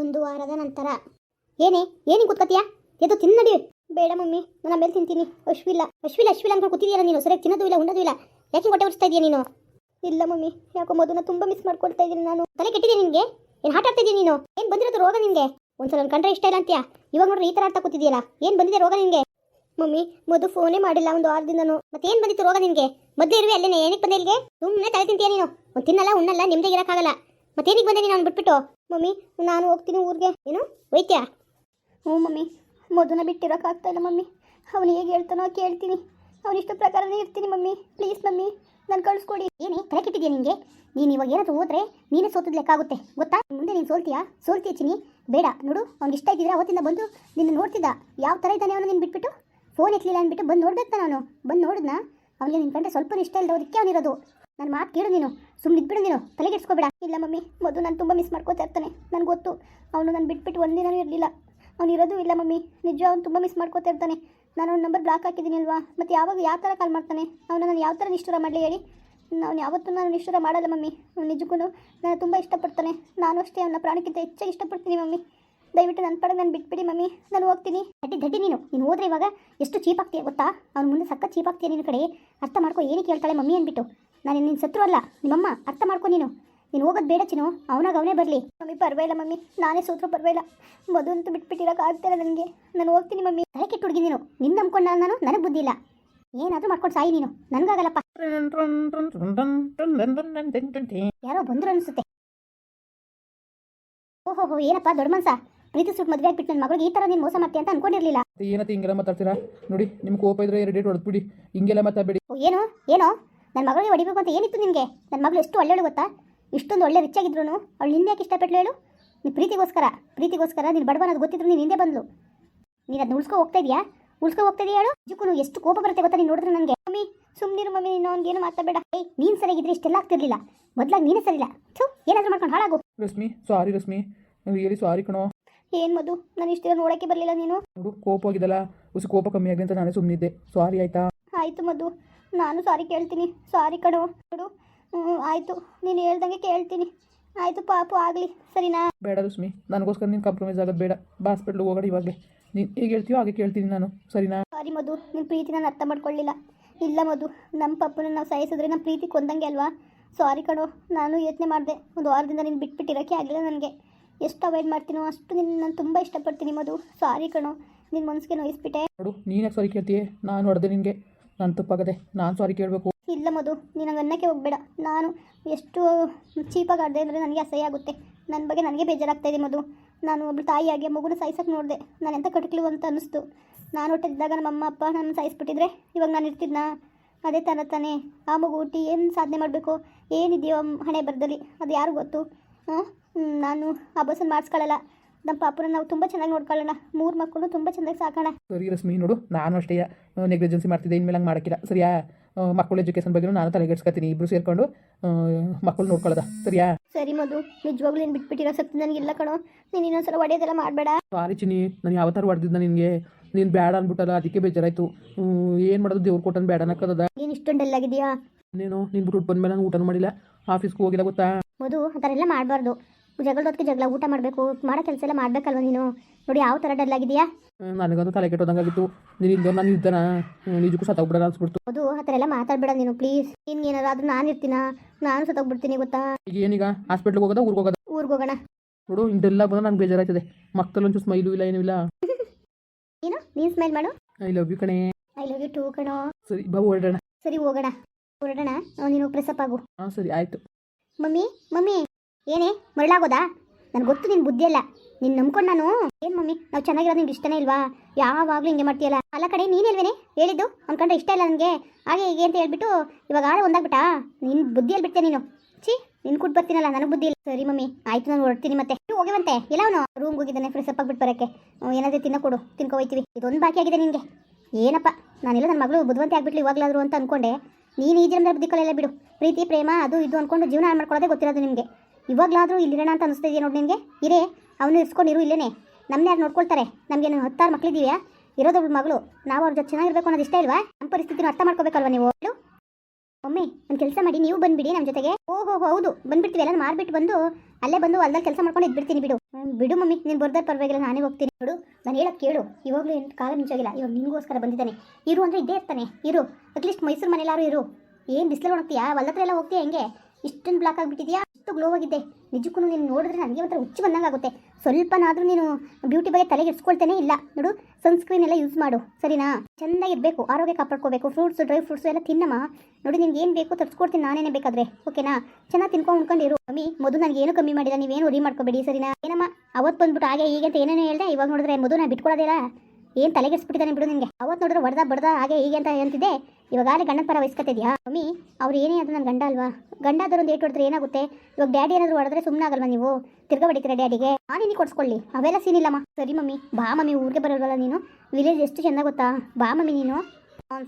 ಒಂದು ವಾರದ ನಂತರ. ಏನೇ, ಏನಿಗೆ ಕೂತ್ಕತ್ತೀಯ? ಎದು ತಿನ್ನಡಿ ಬೇಡ ಮಮ್ಮಿ ನಾನು ಆಮೇಲೆ ತಿಂತೀನಿ. ಅಶ್ವಿಲ್ಲ ಅಶ್ವಿಲ್ಲ ಅಶ್ವಿಲ್ಲ ಅಂತ ಕೂತಿದೀಯಲ್ಲ ನೀನು? ಸರಿಯಾಗಿ ತಿನ್ನೋದು ಇಲ್ಲ ಉಣ್ಣೋದು ಇಲ್ಲ. ಯಾಕೆ ಹೊಟ್ಟೆ ಉರಿಸ್ತಾ ಇದೀಯ ನೀನು? ಇಲ್ಲ ಮಮ್ಮಿ, ಯಾಕೋ ಮೊದಲು ತುಂಬಾ ಮಿಸ್ ಮಾಡ್ಕೊಳ್ತಾ ಇದ್ದೀನಿ ನಾನು. ತಲೆ ಕೆಟ್ಟಿದೆ ನಿನಗೆ? ಏನು ಆಟ ಆಡ್ತಿದ್ದೀನಿ ನೀನು? ಏನು ಬಂದಿರೋದು ರೋಗ ನಿನಗೆ? ಒಂದ್ಸಲ ನನ್ನ ಕಂಡ್ರೆ ಇಷ್ಟ ಇಲ್ಲ ಅಂತೀಯಾ? ಇವಾಗ ನೋಡ್ರಿ ಈ ಥರ ಆಡ್ತಾ ಕೂತಿದೆಯಲ್ಲ ಏನು ಬಂದಿದೆ ರೋಗ ನಿನಗೆ? ಮಮ್ಮಿ ಮೊದಲು ಫೋನೇ ಮಾಡಿಲ್ಲ, ಒಂದು ವಾರದಿಂದನು ಮತ್ತೆ ಏನು ಬಂದಿತ್ತು ರೋಗ ನಿನಗೆ? ಮೊದಲೇ ಇರುವೆ, ಅಲ್ಲೇನೆ, ಏನಕ್ಕೆ ಬಂದೆ ಇಲ್ಲಿಗೆ? ಸುಮ್ಮನೆ ತಲೆ ತಿಂತೀಯ ನೀನು? ಒಂದು ತಿನ್ನಲ್ಲ, ಉಣ್ಣಲ್ಲ, ನಿಮ್ದೇ ಇರೋಕ್ಕಾಗಲ್ಲ. ಮತ್ತೇನಿಗೆ ಬಂದೆ ನೀನು ಬಿಟ್ಬಿಟ್ಟು? ಮಮ್ಮಿ, ನಾನು ಹೋಗ್ತೀನಿ ಊರಿಗೆ. ಏನು? ಹೋಯ್ತ್ಯಾ? ಹ್ಞೂ ಮಮ್ಮಿ ಮೊದಲ ಬಿಟ್ಟಿರೋಕ್ಕಾಗ್ತಾ ಇಲ್ಲ ಮಮ್ಮಿ. ಅವನು ಹೇಗೆ ಹೇಳ್ತಾನೋ ಕೇಳ್ತೀನಿ. ಇಷ್ಟ ಪ್ರಕಾರನೇ ಇರ್ತೀನಿ ಮಮ್ಮಿ. ಪ್ಲೀಸ್ ಮಮ್ಮಿ, ನಾನು ಕಳಿಸ್ಕೊಡಿ. ಏನೇ, ತಲೆ ನಿಮಗೆ ನೀನು ಇವಾಗ ಏನಾದರೂ ಹೋದ್ರೆ ನೀನೇ ಸೋತದ ಲೆಕ್ಕ ಆಗುತ್ತೆ. ಗೊತ್ತಾ? ಮುಂದೆ ನೀನು ಸೋಲ್ತೀಯಾ? ಸೋಲ್ತೀಯ ಚಿನಿ ಬೇಡ, ನೋಡು, ಅವ್ನಿಗೆ ಇಷ್ಟ ಇದ್ದಿದ್ರೆ ಅವತ್ತಿಂದ ಬಂದು ನಿನ್ನ ನೋಡ್ತಿದ್ದ. ಯಾವ ಥರ ಇದ್ದಾನೆ ಅವನು ನಿನ್ನ ಬಿಟ್ಬಿಟ್ಟು? ಫೋನ್ ಎತ್ತಲಿಲ್ಲ ಅಂದ್ಬಿಟ್ಟು ಬಂದು ನೋಡ್ಬೇಕು ನಾನು ಬಂದು ನೋಡಿದ್ನ? ಅವನಿಗೆ ನಿನ್ನ ಕಂಡ್ರೆ ಸ್ವಲ್ಪ ಇಷ್ಟ ಇಲ್ಲದೋದಕ್ಕೆ ಅವನಿರೋದು. ನನ್ನ ಮಾತು ಕೇಳು ನೀನು. ಸುಮ್ಮನೆ ಇದ್ಬಿಡು ನೀನು. ತಲೆಗೆಡ್ಸ್ಕೊಬೇಡ. ಇಲ್ಲ ಮಮ್ಮಿ, ಮಧು ನಾನು ತುಂಬ ಮಿಸ್ ಮಾಡ್ಕೋತಾ ಇರ್ತಾನೆ, ನನಗೆ ಗೊತ್ತು. ಅವನು ನಾನು ಬಿಟ್ಬಿಟ್ಟು ಒಂದಿನೂ ಇರಲಿಲ್ಲ. ಅವ್ನು ಇರೋದು ಇಲ್ಲ ಮಮ್ಮಿ ನಿಜ ಅವ್ನು ತುಂಬ ಮಿಸ್ ಮಾಡ್ಕೋತಾ ಇರ್ತಾನೆ. ನಾನು ಅವ್ನ ನಂಬರ್ ಬ್ಲಾಕ್ ಹಾಕಿದ್ದೀನಿ ಅಲ್ವಾ? ಮತ್ತು ಯಾವಾಗ ಯಾವ ಥರ ಕಾಲ್ ಮಾಡ್ತಾನೆ? ಅವನು ನಾನು ಯಾವ ಥರ ನಿಷ್ಠೂರ ಮಾಡಲಿ ಹೇಳಿ? ಅವ್ನು ಯಾವತ್ತೂ ನಾನು ನಿಷ್ಠೂರ ಮಾಡಲ್ಲ ಮಮ್ಮಿ. ಅವ್ನು ನಿಜಕ್ಕೂ ನಾನು ತುಂಬ ಇಷ್ಟಪಡ್ತಾನೆ. ನಾನು ಅಷ್ಟೇ ಅವನ ಪ್ರಾಣಕ್ಕಿಂತ ಹೆಚ್ಚಾಗಿ ಇಷ್ಟಪಡ್ತೀನಿ ಮಮ್ಮಿ. ದಯವಿಟ್ಟು ನನ್ನ ಪಡೆ ನಾನು ಬಿಟ್ಬಿಡಿ ಮಮ್ಮಿ. ನಾನು ಹೋಗ್ತೀನಿ. ಅಡ್ಡಿ ದಡ್ಡಿ ನೀನು. ನೀನು ಹೋದ್ರೆ ಇವಾಗ ಎಷ್ಟು ಚೀಪ್ ಆಗ್ತೀಯ ಗೊತ್ತಾ? ಅವ್ನು ಮುಂದೆ ಸಕ್ಕ ಚೀಪ್ ಆಗ್ತೀಯ ನಿನ್ನ ಕಡೆ. ಅರ್ಥ ಮಾಡ್ಕೊ ಏನಕ್ಕೆ ಹೇಳ್ತಾಳೆ ಮಮ್ಮಿ ಅಂದ್ಬಿಟ್ಟು. ನಾನು ನಿನ್ನ ಸತ್ರು ಅಲ್ಲ. ನಿಮ್ಮಮ್ಮ, ಅರ್ಥ ಮಾಡ್ಕೊ ನೀನು. ನೀನು ಹೋಗೋದು ಬೇಡ ಚಿನ್ನು. ಅವನಾಗ ಅವನೇ ಬರಲಿ. ಮಮ್ಮಿ ಪರವಾಗಿಲ್ಲ ಮಮ್ಮಿ. ನಾನೇ ಸೋತ್ರ ಪರವಾಗಿಲ್ಲ. ಮದುವೆ ಅಂತೂ ಬಿಟ್ಬಿಟ್ಟಿರೋಕೆ ಆಗ್ತಿಲ್ಲ ನನಗೆ. ನಾನು ಹೋಗ್ತೀನಿ ಮಮ್ಮಿ. ತಲೆ ಕೆಟ್ಟು ಹುಡುಗಿ ನೀನು. ನಿನ್ನ ನಂಬ್ಕೊಂಡ ನಾನು ನನಗೆ ಬುದ್ಧಿ ಇಲ್ಲ. ಏನಾದರೂ ಮಾಡ್ಕೊಂಡು ಸಾಯಿ ನೀನು. ನನಗಾಗಲ್ಲಪ್ಪ. ಯಾರೋ ಬಂದ್ರು ಅನಿಸುತ್ತೆ. ಓಹೋ ಏನಪ್ಪ ದೊಡ್ಡ ಮನ್ಸ? ಪ್ರೀತಿ ಸುಟ್ಟು ಮದುವೆ ಆಗ್ಬಿಟ್ಟು ನನ್ನ ಮಗಳಿಗೆ ಈ ಥರ ನೀನು ಮೋಸ ಮಾಡ್ತೀಯ ಅಂತ ಅನ್ಕೊಂಡಿರ್ಲಿಲ್ಲ. ಏನತ್ತೆ ಹಿಂಗೆಲ್ಲ ಮಾತಾಡ್ತೀರಾ? ನೋಡಿ ನಿಮ್ಗೆ ಕೋಪ ಇದ್ರೆ ಎರಡು ಡೇಟ್ ಹೊಡೆದ್ಬಿಡಿ. ಹಿಂಗೆಲ್ಲ ಮಾತಾಡಬೇಡಿ. ಏನು ಏನು? ಏನೋ? ನನ್ನ ಮಗಳಿಗೆ ಹೊಡಿಬೇಕು ಅಂತ ಏನಿತ್ತು ನಿಮಗೆ ನನ್ನ ಮಗಳು ಎಷ್ಟು ಒಳ್ಳೆಯಳು ಗೊತ್ತಾ? ಇಷ್ಟೊಂದು ಒಳ್ಳೆ ರಿಚ್ಚಾಗಿದ್ರು ಅವಳು ನಿನ್ನೆ ಯಾಕೆ ಇಷ್ಟಪಟ್ಟಳು ಹೇಳು? ನೀನು ಪ್ರೀತಿಗೋಸ್ಕರ ಪ್ರೀತಿಗೋಸ್ಕರ ನೀನು ಬಡವನ ಅದು ಗೊತ್ತಿದ್ರು ನೀನು ಹಿಂದೆ ಬಂದ್ಲು. ನೀನು ಅದನ್ನ ಉಳ್ಸ್ಕೊ ಹೋಗ್ತಾ ಇದೆಯಾ? ಉಳ್ಸ್ಕೊ ಹೋಗ್ತಾ ಇದೆಯಾ ಹೇಳು? ನಿಜಕ್ಕೂ ಎಷ್ಟು ಕೋಪ ಬರುತ್ತೆ ಗೊತ್ತಾ ನೀನು ನೋಡಿದ್ರೆ ನನಗೆ ಮಮ್ಮಿ ಸುಮ್ಮನಿರು ಮಮ್ಮಿ ನೀನು ಅವ್ನಿಗೆ ಏನು ಮಾತಾಡಬೇಡ. ಏಯ್ ನೀನು ಸರಿಯಾಗಿದ್ರೆ ಇಷ್ಟೆಲ್ಲ ಆಗ್ತಿರ್ಲಿಲ್ಲ. ಮೊದ್ಲಾಗಿ ನೀನೇ ಸರಿಯಿಲ್ಲ. ಥೂ ಏನಾದರೂ ಮಾಡ್ಕೊಂಡು ಹಾಳಾಗು. ರಶ್ಮಿ ಸಾರಿ ರಶ್ಮಿ. ಹೇಳಿ ಸಾರಿ ಕಣೋ. ಏನು ಮದು ನಾನು ಇಷ್ಟು ದಿನ ನೋಡೋಕ್ಕೆ ಬರಲಿಲ್ಲ ನೀನು? ನೋಡು ಕೋಪ ಹೋಗಿದಲ್ಲ ಉಸಿ ಕೋಪ ಕಮ್ಮಿ ಆಗಲಿ ಅಂತ ನಾನೇ ಸುಮ್ಮನಿದ್ದೆ ಸಾರಿ ಆಯ್ತಾ? ಆಯಿತು ಮದು ನಾನು ಸಾರಿ ಕೇಳ್ತೀನಿ. ಸಾರಿ ಕಣೋ. ನೋಡು ಹ್ಞೂ ಆಯಿತು. ನೀನು ಹೇಳ್ದಂಗೆ ಕೇಳ್ತೀನಿ. ಆಯಿತು ಪಾಪು ಆಗಲಿ. ಸರಿನಾ? ಬೇಡ ರಶ್ಮಿ ನನಗೋಸ್ಕರ ನೀನು ಕಾಂಪ್ರಮೈಸ್ ಆಗೋದು ಬೇಡ. ಬಾ ಹಾಸ್ಪಿಟ್ಲಿಗೆ ಹೋಗೋಣ ಇವಾಗ ನೀನು ಹೇಗೆ ಹೇಳ್ತೀಯೋ ಹಾಗೆ ಕೇಳ್ತೀನಿ ನಾನು. ಸರಿನಾ? ಸಾರಿ ಮಧು. ನಿನ್ನ ಪ್ರೀತಿ ನಾನು ಅರ್ಥ ಮಾಡ್ಕೊಳ್ಳಿಲ್ಲ. ಇಲ್ಲ ಮಧು. ನಮ್ಮ ಪಪ್ಪನ ನಾವು ಸಾಯಿಸಿದ್ರೆ ನಮ್ಮ ಪ್ರೀತಿ ಕೊಂದಂಗೆ ಅಲ್ವಾ? ಸಾರಿ ಕಣೋ. ನಾನು ಯೋಚನೆ ಮಾಡಿದೆ. ಒಂದು ವಾರದಿಂದ ನೀನು ಬಿಟ್ಬಿಟ್ಟಿರೋಕ್ಕೆ ಆಗಲಿಲ್ಲ ನನಗೆ. ಎಷ್ಟು ಅವಾಯ್ಡ್ ಮಾಡ್ತೀನೋ ಅಷ್ಟು ನಿನ್ನ ನಾನು ತುಂಬ ಇಷ್ಟಪಡ್ತೀನಿ ಮಧು. ಸಾರಿ ಕಣೋ. ನಿನ್ನ ಮನಸ್ಸಿಗೆ ನೋಯಿಸ್ಬಿಟ್ಟೆ. ನೋಡು ನೀನು ಸಾರಿ ಕೇಳ್ತೀಯ? ನಾನು ಹೊಡೆದೆ ನಿನಗೆ. ನಾನು ತಪ್ಪಾಗದೆ. ನಾನು ಸಾರಿ ಕೇಳಬೇಕು. ಇಲ್ಲ ಮಧು, ನೀನು ಅನ್ನಕ್ಕೆ ಹೋಗಬೇಡ. ನಾನು ಎಷ್ಟು ಚೀಪಾಗಿ ಆಡಿದೆ ಅಂದರೆ ನನಗೆ ಅಸಹ್ಯ ಆಗುತ್ತೆ. ನನ್ನ ಬಗ್ಗೆ ನನಗೆ ಬೇಜಾರಾಗ್ತಾ ಇದೆ ಮಧು. ನಾನು ಒಬ್ಬಳು ತಾಯಿಯಾಗಿ ಮಗುನ ಸಾಯಿಸೋಕೆ ನೋಡಿದೆ. ನಾನು ಎಂಥ ಕಟಕ್ಲು ಅಂತ ಅನ್ನಿಸ್ತು. ನಾನು ಹೊಟ್ಟಿದ್ದಾಗ ನಮ್ಮ ಅಮ್ಮ, ಅಪ್ಪ ನನ್ನ ಸಾಯಿಸ್ಬಿಟ್ಟಿದ್ರೆ ಇವಾಗ ನಾನು ಇರ್ತಿದ್ನಾ? ಅದೇ ಥರ ತಾನೇ. ಆ ಮಗು ಹುಟ್ಟಿ ಏನು ಸಾಧನೆ ಮಾಡಬೇಕು? ಏನಿದೆಯೋ ಹಣೆ ಬರದಲ್ಲಿ. ಅದು ಯಾರು ಗೊತ್ತು? ನಾನು ಆ ಬಸ್ಸನ್ನು ಮಾಡಿಸ್ಕೊಳ್ಳಲ್ಲ ನಮ್ಮ ಪಾಪನ ನಾವು ತುಂಬ ಚೆನ್ನಾಗಿ ನೋಡ್ಕೊಳ್ಳೋಣ. ಮೂರು ಮಕ್ಕಳು ತುಂಬ ಚೆನ್ನಾಗಿ ಸಾಕೋಣ. ಸರಿ ರಶ್ಮಿ ನೋಡು ನಾನು ಅಷ್ಟೇ ನೆಗ್ಲಿಜೆನ್ಸಿ ಮಾಡ್ತಿದ್ದೆ ಇನ್ಮೇಲೆ ಹಂಗೆ ಮಾಡೋಕ್ಕಿಲ್ಲ. ಸರಿಯಾ? ಮಕ್ಕಳು ಎಜುಕೇಶನ್ ಎಜುಕೇಷನ್ ಬಗ್ಗೆ ನಾನು ತಲೆಗೆಡ್ಸ್ಕೊತೀನಿ ಇಬ್ಬರು ಸೇರ್ಕೊಂಡು ಮಕ್ಕಳು ನೋಡ್ಕೊಳ್ಳೋದ? ಸರಿಯಾ? ಸರಿ ಮಧು ನಿಜವಾಗ್ಲೂ ಏನು ಬಿಟ್ಬಿಟ್ಟಿರೋ ನನಗೆ ನನಗಿಲ್ಲ ಕಣೋ. ನೀನು ಇನ್ನೊಂದ್ಸಲ ಒಡೆಯೋದೆಲ್ಲ ಮಾಡಬೇಡ. ಸಾರಿ ಚಿನಿ ನಾನು ಯಾವ ಥರ ಹೊಡೆದಿದ್ದ ನಿನಗೆ. ನೀನು ಬೇಡ ಅಂದ್ಬಿಟ್ಟಲ್ಲ ಅದಕ್ಕೆ ಬೇಜಾರಾಯಿತು. ಏನು ಮಾಡೋದು ದೇವ್ರು ಕೊಟ್ಟನ್ ಬೇಡ ಅನ್ನಕ್ಕದ ನೀನು ಇಷ್ಟೊಂದೆಲ್ಲಾಗಿದೆಯಾ ನೀನು ನೀನು ಬಿಟ್ಟು ಬಂದ್ಮೇಲೆ ನಾನು ಊಟನೂ ಮಾಡಿಲ್ಲ ಆಫೀಸ್ಗೆ ಹೋಗಿಲ್ಲ ಗೊತ್ತಾ? ಮಧು ಆ ಥರ ಎಲ್ಲ ಮಾಡಬಾರ್ದು. ಜಗಳದೊತ್ತಿಗೆ ಜಗಳ ಊಟ ಮಾಡಬೇಕು. ಮಾಡೋ ಕೆಲಸ ಎಲ್ಲ ಮಾಡಬೇಕಲ್ವ ನೀನು? ನೋಡಿ ಯಾವ ಥರ ಡಲ್ಲಾಗಿದೆಯಾ ಆಗಿದ್ಯಾ ನನಗಂತೂ ತಲೆ ಕೆಟ್ಟೋದಂಗಾಗಿತ್ತು. ನೀನು ಇಲ್ದೋ ನಾನು ಇದ್ದಾನ? ನಿಜಕ್ಕೂ ಸತ್ತೋಗ್ಬಿಡೋಣ ಅನ್ಸ್ಬಿಡ್ತು. ಅದು ಆ ಥರ ಎಲ್ಲ ಮಾತಾಡಬೇಡ ನೀನು ಪ್ಲೀಸ್. ನಿನ್ಗೆ ಏನಾದ್ರು ನಾನು ಇರ್ತೀನ? ನಾನು ಸತ್ತೋಗ್ಬಿಡ್ತೀನಿ ಗೊತ್ತಾ? ಈಗ ಏನೀಗ? ಹಾಸ್ಪಿಟ್ಲಿಗೆ ಹೋಗೋದ ಊರಿಗೆ ಹೋಗೋದ? ಊರಿಗೆ ಹೋಗೋಣ. ನೋಡು ಇಂಟೆಲ್ಲ ಬಂದ್ರೆ ನಂಗೆ ಬೇಜಾರಾಯ್ತದೆ. ಮಕ್ಕಳು ಒಂಚೂರು ಸ್ಮೈಲು ಇಲ್ಲ ಏನೂ ಇಲ್ಲ. ಏನು ನೀನು ಸ್ಮೈಲ್ ಮಾಡು. ಐ ಲವ್ ಯು ಕಣೆ. ಐ ಲವ್ ಯು ಟೂ ಕಣೋ. ಸರಿ ಬಾ ಹೊರಡೋಣ. ಸರಿ ಹೋಗೋಣ. ಹೊರಡೋಣ. ಅವ್ನು ನೀನು ಪ್ರೆಸಪ್ ಆಗು. ಹಾಂ ಸರಿ ಆಯಿತು. Mummy mummy. ಏನೇ, ಮರಳಾಗೋದಾ? ನನಗೆ ಗೊತ್ತು ನಿನ್ನ ಬುದ್ಧಿ ಅಲ್ಲ ನಿನ್ನ ನಂಬ್ಕೊಂಡು ನಾನು. ಏನು ಮಮ್ಮಿ, ನಾವು ಚೆನ್ನಾಗಿರೋದು ನಿಮ್ಗೆ ಇಷ್ಟನೇ ಇಲ್ವಾ? ಯಾವಾಗಲೂ ಹಿಂಗೆ ಮಾಡ್ತೀಯಲ್ಲ. ಅಲ್ಲ ಕಡೆ ನೀನೇಲ್ವೇನೆ ಹೇಳಿದ್ದು? ಅನ್ಕೊಂಡ್ರೆ ಇಷ್ಟ ಇಲ್ಲ ನನಗೆ. ಹಾಗೆ ಹೀಗೆ ಅಂತ ಹೇಳ್ಬಿಟ್ಟು ಇವಾಗ ಆಳ ಒಂದಾಗ್ಬಿಟ್ಟಾ? ನಿನ್ನ ಬುದ್ಧಿಯಲ್ಲಿ ಬಿಡ್ತೀಯ ನೀನು. ಛೀ, ನಿನ್ ಕೊಟ್ಟು ಬರ್ತೀನಲ್ಲ, ನನಗೆ ಬುದ್ಧಿ ಇಲ್ಲ. ಸರಿ ಮಮ್ಮಿ, ಆಯ್ತು, ನಾನು ಹೊರಡ್ತೀನಿ ಮತ್ತೆ. ಹೋಗಿವಂತೆ ಎಲ್ಲ ಅವನು? ರೂಮ್ಗೆ ಹೋಗಿದ್ದಾನೆ ಫ್ರೆಶ್ ಅಪ್ ಆಗ್ಬಿಟ್ಟು ಬರೋಕ್ಕೆ. ಏನಾದರೂ ತಿನ್ನ ಕೊಡು, ತಿನ್ಕೊ, ಹೋಯ್ತೀವಿ. ಇದೊಂದು ಬಾಕಿ ಆಗಿದೆ ನಿನಗೆ. ಏನಪ್ಪ, ನಾನೆಲ್ಲ ನನ್ನ ಮಗಳು ಬುದ್ಧಿವಂತೆ ಆಗ್ಬಿಟ್ಲಿ ಇವಾಗಲಾದ್ರು ಅಂತ ಅನ್ಕೊಂಡೆ. ನೀನು ಈ ಜನ ಬುದ್ಧಿ ಬಿಡು. ಪ್ರೀತಿ, ಪ್ರೇಮ, ಅದು ಇದು ಅನ್ಕೊಂಡು ಜೀವನ ಮಾಡ್ಕೊಳ್ಳೋದೇ ಗೊತ್ತಿರೋದು ನಿಮಗೆ. ಇವಾಗಲಾದರೂ ಇಲ್ಲಿರೋಣ ಅಂತ ಅನಿಸ್ತಿದೆಯಾ ನೋಡಿ ನಿಮಗೆ ಇರೇ, ಅವನು ಇರಿಸ್ಕೊಂಡಿರು ಇಲ್ಲೇನೆ. ನಮ್ಮನ್ನ ಯಾರು ನೋಡ್ಕೊಳ್ತಾರೆ? ನಮಗೇನು ಹತ್ತಾರು ಮಕ್ಳಿದೀವ್ಯಾ ಇರೋದೊಬ್ಳು ಮಗಳು. ನಾವು ಅವ್ರ ಜೊತೆ ಚೆನ್ನಾಗಿರ್ಬೇಕು ಅನ್ನೋದು ಇಷ್ಟ ಇಲ್ವಾ? ನಮ್ಮ ಪರಿಸ್ಥಿತಿನ ಅರ್ಥ ಮಾಡ್ಕೋಬೇಕಲ್ವ ನೀವು? ಒಮ್ಮೆ ಒಂದು ಕೆಲಸ ಮಾಡಿ, ನೀವು ಬಂದುಬಿಡಿ ನಮ್ಮ ಜೊತೆಗೆ. ಓಹೋ, ಹೌದು. ಬಂದ್ಬಿಡ್ತೀವಿ ಎಲ್ಲ ಮಾರ್ಬಿಟ್ಟು ಬಂದು, ಅಲ್ಲೇ ಬಂದು ಹೊಲ್ದಲ್ಲಿ ಕೆಲಸ ಮಾಡ್ಕೊಂಡು ಇದ್ಬಿಡ್ತೀನಿ ಬಿಡು. ಬಿಡು ಮಮ್ಮಿ, ನೀನು ಬರ್ದಾರ ಪರವಾಗಿಲ್ಲ, ನಾನೇ ಹೋಗ್ತೀನಿ ನೋಡು ನಾನು ಹೇಳೋ ಕೇಳು. ಇವಾಗಲೂ ಏನು ಕಾಲ ಮಿಂಚಾಗಿಲ್ಲ. ಇವಾಗ ನಿಮಗೋಸ್ಕರ ಬಂದಿದ್ದಾನೆ. ಇರು ಅಂದರೆ ಇದ್ದೇ ಇರ್ತಾನೆ. ಇರು. ಅಟ್ಲೀಸ್ಟ್ ಮೈಸೂರು ಮನೇಲಾರು ಇರು. ಏನು ಬಿಸಿಲು ಹೋಗ್ತೀಯಾ ಅಲ್ಲತ್ರ ಎಲ್ಲ ಹೋಗ್ತೀಯಾ ಹೆಂಗೆ? ಇಷ್ಟೊಂದು ಬ್ಲಾಕ್ ಆಗಿಬಿಟ್ಟಿದ್ಯಾ? ಇಷ್ಟು ಗ್ಲೋ ಆಗಿದ್ದೆ. ನಿಜಕ್ಕೂ ನೀನು ನೋಡಿದ್ರೆ ನನಗೆ ಒಂಥರ ಹುಚ್ಚು ಬಂದಂಗೆ ಆಗುತ್ತೆ. ಸ್ವಲ್ಪನಾದರೂ ನೀನು ಬ್ಯೂಟಿ ಬಗ್ಗೆ ತಲೆಗೆ ಇಡ್ಸ್ಕೊಳ್ತೇನೆ ಇಲ್ಲ. ನೋಡು ಸನ್ಸ್ಕ್ರೀನ್ ಎಲ್ಲ ಯೂಸ್ ಮಾಡು. ಸರಿನಾ? ಚೆನ್ನಾಗಿರಬೇಕು ಆರೋಗ್ಯ ಕಾಪಾಡ್ಕೋಬೇಕು. ಫ್ರೂಟ್ಸ್ ಡ್ರೈ ಫ್ರೂಟ್ಸ್ ಎಲ್ಲ ತಿನ್ನಮ್ಮ. ನೋಡಿ, ನಿನ್ಗೆ ಏನು ಬೇಕು ತರಿಸ್ಕೊಡ್ತೀನಿ ನಾನೇನೇ ಬೇಕಾದ್ರೆ. ಓಕೆನಾ ಚೆನ್ನಾಗಿ ತಿನ್ಕೊಂಡು ಉಣ್ಕೊಂಡಿರು. ಮಮ್ಮಿ ಮೊದಲು ನನಗೆ ಏನು ಕಮ್ಮಿ ಮಾಡಿಲ್ಲ ನೀವೇನು ಉರಿ ಮಾಡ್ಕೋಬೇಡಿ. ಸರಿನಾ? ಏನಮ್ಮ? ಅವತ್ತು ಬಂದ್ಬಿಟ್ಟು ಹಾಗೆ ಹೀಗೆ ಅಂತ ಏನೇನೋ ಹೇಳ್ದೆ. ಇವಾಗ ನೋಡಿದ್ರೆ ಮೊದಲು ನಾನು ಬಿಟ್ಕೊಡೋದಿಲ್ಲ ಏನು ತಲೆಗೆಡ್ಸ್ಬಿಟ್ಟಿದ್ದಾನೆ ಬಿಡು ನಿನಗೆ? ಅವತ್ತು ನೋಡಿದ್ರೆ ಹೊಡೆದ ಬಡ್ದ ಹಾಗೆ ಹೀಗೆ ಅಂತ ಅಂತಿದ್ದೆ. ಇವಾಗಲೇ ಗಂಡನ ಪರ ವಹಿಸ್ಕೊತಿದ್ಯಾ? ಮಮ್ಮಿ ಅವ್ರು ಏನೇ ಅದು ನನ್ನ ಗಂಡ ಅಲ್ವಾ? ಗಂಡ ಆದರೂ ಒಂದು ಏಟು ಹೊಡೆದ್ರೆ ಏನಾಗುತ್ತೆ? ಇವಾಗ ಡ್ಯಾಡಿ ಏನಾದರೂ ಹೊಡೆದ್ರೆ ಸುಮ್ಮನೆ ಆಗಲ್ವಾ ನೀವು? ತಿರ್ಗಾ ಹೊಡಿತೀರಾ ಡ್ಯಾಡಿಗೆ? ನಾನೇನಿ ಕೊಡ್ಸ್ಕೊಳ್ಳಿ. ಅವೆಲ್ಲ ಸೀನ್ ಇಲ್ಲಮ್ಮ. ಸರಿ ಮಮ್ಮಿ, ಬಾ ಮಮ್ಮಿ, ಊರಿಗೆ ಬರೋಲ್ಲ ನೀನು? ವಿಲೇಜ್ ಎಷ್ಟು ಚೆಂದ ಗೊತ್ತಾ? ಬಾ ಮಮ್ಮಿ ನೀನು?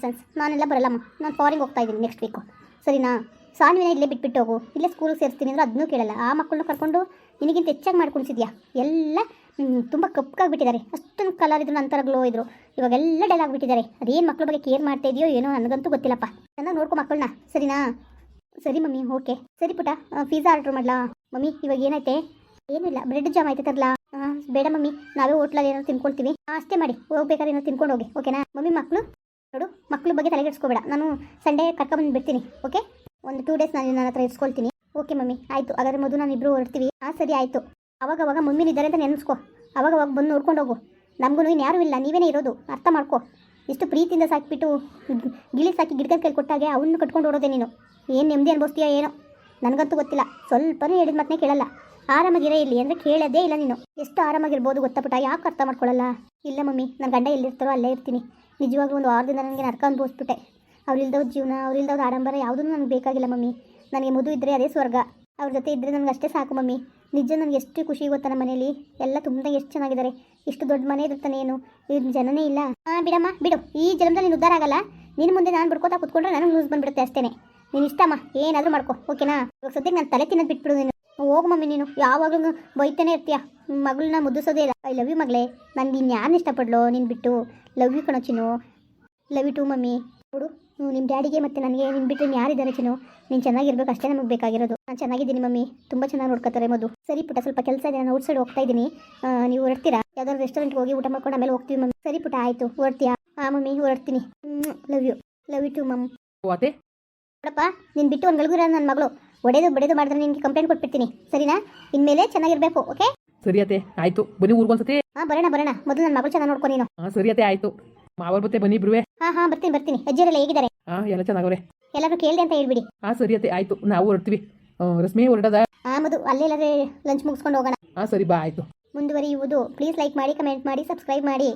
ಸೆನ್ಸ್ ನಾನೆಲ್ಲ ಬರಲ್ಲಮ್ಮ. ನಾನು ಫಾರಿನ್ ಹೋಗ್ತಾ ಇದ್ದೀನಿ ನೆಕ್ಸ್ಟ್ ವೀಕು ಸರಿನಾ? ಸಾನ್ವಿನ ಇಲ್ಲೇ ಬಿಟ್ಬಿಟ್ಟು ಹೋಗು. ಇಲ್ಲೇ ಸ್ಕೂಲಿಗೆ ಸೇರಿಸ್ತೀನಿ ಅಂದ್ರೆ ಅದನ್ನೂ ಕೇಳಲ್ಲ. ಆ ಮಕ್ಕಳನ್ನ ಕರ್ಕೊಂಡು ನಿನಗಿಂತ ಹೆಚ್ಚಾಗಿ ಮಾಡ್ಕೊಳ್ಸಿದ್ಯಾ? ಎಲ್ಲ ತುಂಬ ಕಪ್ಪಗಾಗ್ಬಿಟ್ಟಿದ್ದಾರೆ ಅಷ್ಟೊಂದು ಕಲರ್ ಇದ್ರು, ನಂತರ ಗ್ಲೋ ಇದ್ರು. ಇವಾಗೆಲ್ಲ ಡಲ್ ಆಗಿಬಿಟ್ಟಿದ್ದಾರೆ. ಅದೇನು ಮಕ್ಳ ಬಗ್ಗೆ ಕೇರ್ ಮಾಡ್ತಾ ಇದೆಯೋ ಏನೋ ನನಗಂತೂ ಗೊತ್ತಿಲ್ಲಪ್ಪ. ನನ್ನ ನೋಡ್ಕೊ ಮಕ್ಕಳನ್ನ. ಸರಿನಾ? ಸರಿ ಮಮ್ಮಿ, ಓಕೆ. ಸರಿ ಪುಟ ಪಿಜ್ಜಾ ಆರ್ಡ್ರ್ ಮಾಡ್ಲಾ? ಮಮ್ಮಿ, ಇವಾಗ ಏನೈತೆ? ಏನಿಲ್ಲ ಬ್ರೆಡ್ ಜಾಮ್ ಐತೆ ತರಲಾ? ಬೇಡ ಮಮ್ಮಿ. ನಾವೇ ಹೋಟ್ಲಲ್ಲಿ ಏನಾದ್ರು ತಿನ್ಕೊಳ್ತೀವಿ. ಅಷ್ಟೇ ಮಾಡಿ. ಹೋಗ್ಬೇಕಾದ್ರೆ ಏನೋ ತಿನ್ಕೊಂಡು ಹೋಗಿ, ಓಕೆನಾ? ಮಮ್ಮಿ ಮಕ್ಕಳು ನೋಡು, ಮಕ್ಳ ಬಗ್ಗೆ ತಲೆಗೆಡ್ಸ್ಕೋಬೇಡ ನಾನು ಸಂಡೇ ಕರ್ಕೊಂಬಂದು ಬಿಡ್ತೀನಿ ಓಕೆ? ಒಂದು ಟೂ ಡೇಸ್ ನಾನು ನನ್ನ ಹತ್ರ ಇರಿಸ್ಕೊಳ್ತೀನಿ ಓಕೆ ಮಮ್ಮಿ. ಆಯಿತು. ಹಾಗಾದ್ರೆ ಮೊದಲು ನಾನು ಇಬ್ಬರು ಹೊರಡ್ತೀವಿ. ಹಾಂ ಸರಿ, ಆಯಿತು. ಅವಾಗ ಅವಾಗ ಮಮ್ಮಿನ ಇದ್ದಾರೆ ಅಂತ ನೆನೆಸ್ಕೊ. ಅವಾಗ ಅವಾಗ ಬಂದು ನೋಡ್ಕೊಂಡು ಹೋಗು. ನಮಗೂ ಇನ್ನು ಯಾರೂ ಇಲ್ಲ. ನೀವೇನೇ ಇರೋದು. ಅರ್ಥ ಮಾಡ್ಕೊ. ಇಷ್ಟು ಪ್ರೀತಿಯಿಂದ ಸಾಕಿಬಿಟ್ಟು ಗಿಳಿ ಸಾಕಿ ಗಿಡದ ಕೈಲಿ ಕೊಟ್ಟಾಗೆ ಅವನ್ನ ಕಟ್ಕೊಂಡು ಓಡೋದೆ ನೀನು. ಏನು ನೆಮ್ಮದಿ ಅನುಭವಿಸ್ತೀಯಾ, ಏನೋ? ನನಗಂತೂ ಗೊತ್ತಿಲ್ಲ. ಸ್ವಲ್ಪನೂ ಹೇಳಿದ ಮಾತನ್ನೇ ಕೇಳಲ್ಲ. ಆರಾಮಾಗಿರೇ ಇಲ್ಲಿ ಅಂದರೆ ಕೇಳೋದೇ ಇಲ್ಲ ನೀನು. ಎಷ್ಟು ಆರಾಮಾಗಿರ್ಬೋದು ಗೊತ್ತಾ ಪುಟ್ಟ ಯಾಕೆ ಅರ್ಥ ಮಾಡ್ಕೊಳ್ಳಲ್ಲ ಇಲ್ಲ ಮಮ್ಮಿ. ನನ್ನ ಗಂಡ ಎಲ್ಲಿರ್ತಾರೋ ಅಲ್ಲೇ ಇರ್ತೀನಿ. ನಿಜವಾಗ್ಲೂ ಒಂದು ವಾರದಿಂದ ನನಗೆ ನರ್ಕ ಅನ್ಭವಿಸ್ಬಿಟ್ಟೆ. ಅವ್ರಿಲ್ದವ್ರ ಜೀವನ ಅವ್ರಿಲ್ದವ್ರ ಆಡಂಬರ ಯಾವುದೂ ನನಗೆ ಬೇಕಾಗಿಲ್ಲ ಮಮ್ಮಿ. ನನಗೆ ಮದುವೆ ಇದ್ದರೆ ಅದೇ ಸ್ವರ್ಗ. ಅವ್ರ ಜೊತೆ ಇದ್ದರೆ ನನಗೆ ಅಷ್ಟೇ ಸಾಕು ಮಮ್ಮಿ. ನಿಜ ನನಗೆ ಎಷ್ಟು ಖುಷಿ ಗೊತ್ತಾ ನಮ್ಮ ಮನೇಲಿ ಎಲ್ಲ ತುಂಬ ಎಷ್ಟು ಚೆನ್ನಾಗಿದ್ದಾರೆ. ಇಷ್ಟು ದೊಡ್ಡ ಮನೆ ಇರುತ್ತಾನೆ ಏನು? ಇದು ಜನನೇ ಇಲ್ಲ. ಹಾಂ ಬಿಡಮ್ಮ, ಬಿಡು. ಈ ಜನ್ಮದಲ್ಲಿ ನೀನು ಉದ್ದಾರ ಆಗಲ್ಲ. ನಿನ್ನ ಮುಂದೆ ನಾನು ಬಿಡ್ಕೋತಾ ಕುತ್ಕೊಂಡ್ರೆ ನನಗೆ ನ್ಯೂಸ್ ಬಂದುಬಿಡುತ್ತೆ ಅಷ್ಟೇ ನೀನು ಇಷ್ಟಮ್ಮ ಏನಾದರೂ ಮಾಡ್ಕೊ. ಓಕೆನಾ? ಇವಾಗ ಸದ್ಯಕ್ಕೆ ನಾನು ತಲೆ ತಿನ್ನೋದು ಬಿಟ್ಬಿಡು ನೀನು. ಹೋಗು ಮಮ್ಮಿ ನೀನು. ಯಾವಾಗಲೂ ಬೈತಾನೆ ಇರ್ತೀಯ. ಮಗಳನ್ನ ಮುದ್ದಿಸೋದೇ ಇಲ್ಲ. ಐ ಲವ್ ಯು ಮಗಳೇ. ನನಗೆ ಇನ್ಯಾರನ್ನ ಇಷ್ಟಪಡ್ಲೋ ನೀನು ಬಿಟ್ಟು? ಲವ್ ಯು ಕಣೋ ಲವ್ ಯು ಟು ಮಮ್ಮಿ. ನೋಡು. ನಿಮ್ಮ ಡ್ಯಾಡಿಗೆ ಮತ್ತು ನನಗೆ ನಿನ್ನ ಬಿಟ್ಟು ಯಾರಿದ್ದಾರೆ ಚಿನ್ನು? ನೀನು ಚೆನ್ನಾಗಿರ್ಬೇಕು ಅಷ್ಟೇ ನಮಗೆ ಬೇಕಾಗಿರೋದು. ನಾನು ಚೆನ್ನಾಗಿದ್ದೀನಿ ಮಮ್ಮಿ. ತುಂಬ ಚೆನ್ನಾಗಿ ನೋಡ್ಕೋತಾರೆ ಮದು ಸರಿ ಪುಟ ಸ್ವಲ್ಪ ಕೆಲಸ ಇದೆ ನಾನು ಔಟ್ ಸೈಡ್ ಹೋಗ್ತಾ ಇದ್ದೀನಿ. ನೀವು ಹೊರಡ್ತೀರಾ? ಯಾವ್ದಾದ್ರು ರೆಸ್ಟೋರೆಂಟ್ಗೆ ಹೋಗಿ ಊಟ ಮಾಡ್ಕೊಂಡು ಆಮೇಲೆ ಹೋಗ್ತೀವಿ ಮಮ್ಮಿ. ಸರಿ ಪುಟ ಆಯಿತು. ಹೊರಡ್ತೀಯಾ? ಹಾಂ ಮಮ್ಮಿ ಹೊರಡ್ತೀನಿ. Love you love you too mum ಅದೇ? ನೋಡಪ್ಪ ನೀನು ಬಿಟ್ಟು ಒಂದು ಗಳಿಗೂ ನನ್ನ ಮಗಳು. ಒಡೆದು ಬಡೆದು ಮಾಡಿದ್ರೆ ನಿನಗೆ ಕಂಪ್ಲೇಂಟ್ ಕೊಟ್ಬಿಡ್ತೀನಿ. ಸರಿನಾ? ಇನ್ಮೇಲೆ ಚೆನ್ನಾಗಿರ್ಬೇಕು ಓಕೆ ಸರಿ ಅತ್ತೆ ಆಯಿತು. ಬನ್ನಿ ಊರ್ಗೊಂದ್ಸತಿ ಹಾಂ ಬರೋಣ ಬರೋಣ. ಮೊದಲು ನನ್ನ ಮಗಳು ಚೆನ್ನಾಗಿ ನೋಡ್ಕೊ ನೀನು. ಹಾಂ ಸರಿ ಅತ್ತೆ ಆಯಿತು. ಮಾವರ್ ಮತ್ತೆ ಬನ್ನಿ ಇಬ್ರುವೆ. ಹಾಂ ಹಾಂ ಬರ್ತೀನಿ ಬರ್ತೀನಿ. ಅಜ್ಜಿಯರೆಲ್ಲ ಹೇಗಿದ್ದಾರೆ? ಹಾಂ ಎಲ್ಲ ಚೆನ್ನಾಗವ್ರೆ. ಎಲ್ಲರೂ ಕೇಳಿದೆ ಅಂತ ಹೇಳ್ಬಿಡಿ. ಹಾಂ ಸರಿ ಅತ್ತೆ ಆಯಿತು. ನಾವು ಹೊರಡ್ತೀವಿ. ರಶ್ಮಿ ಹೊರಡದ? ಹಾಂ ಮದು ಅಲ್ಲೆಲ್ಲರೇ ಲಂಚ್ ಮುಗಿಸ್ಕೊಂಡು ಹೋಗೋಣ. ಹಾಂ ಸರಿ ಬಾ ಆಯ್ತು. ಮುಂದುವರಿಯುವುದು. ಪ್ಲೀಸ್ ಲೈಕ್ ಮಾಡಿ ಕಮೆಂಟ್ ಮಾಡಿ ಸಬ್ಸ್ಕ್ರೈಬ್ ಮಾಡಿ.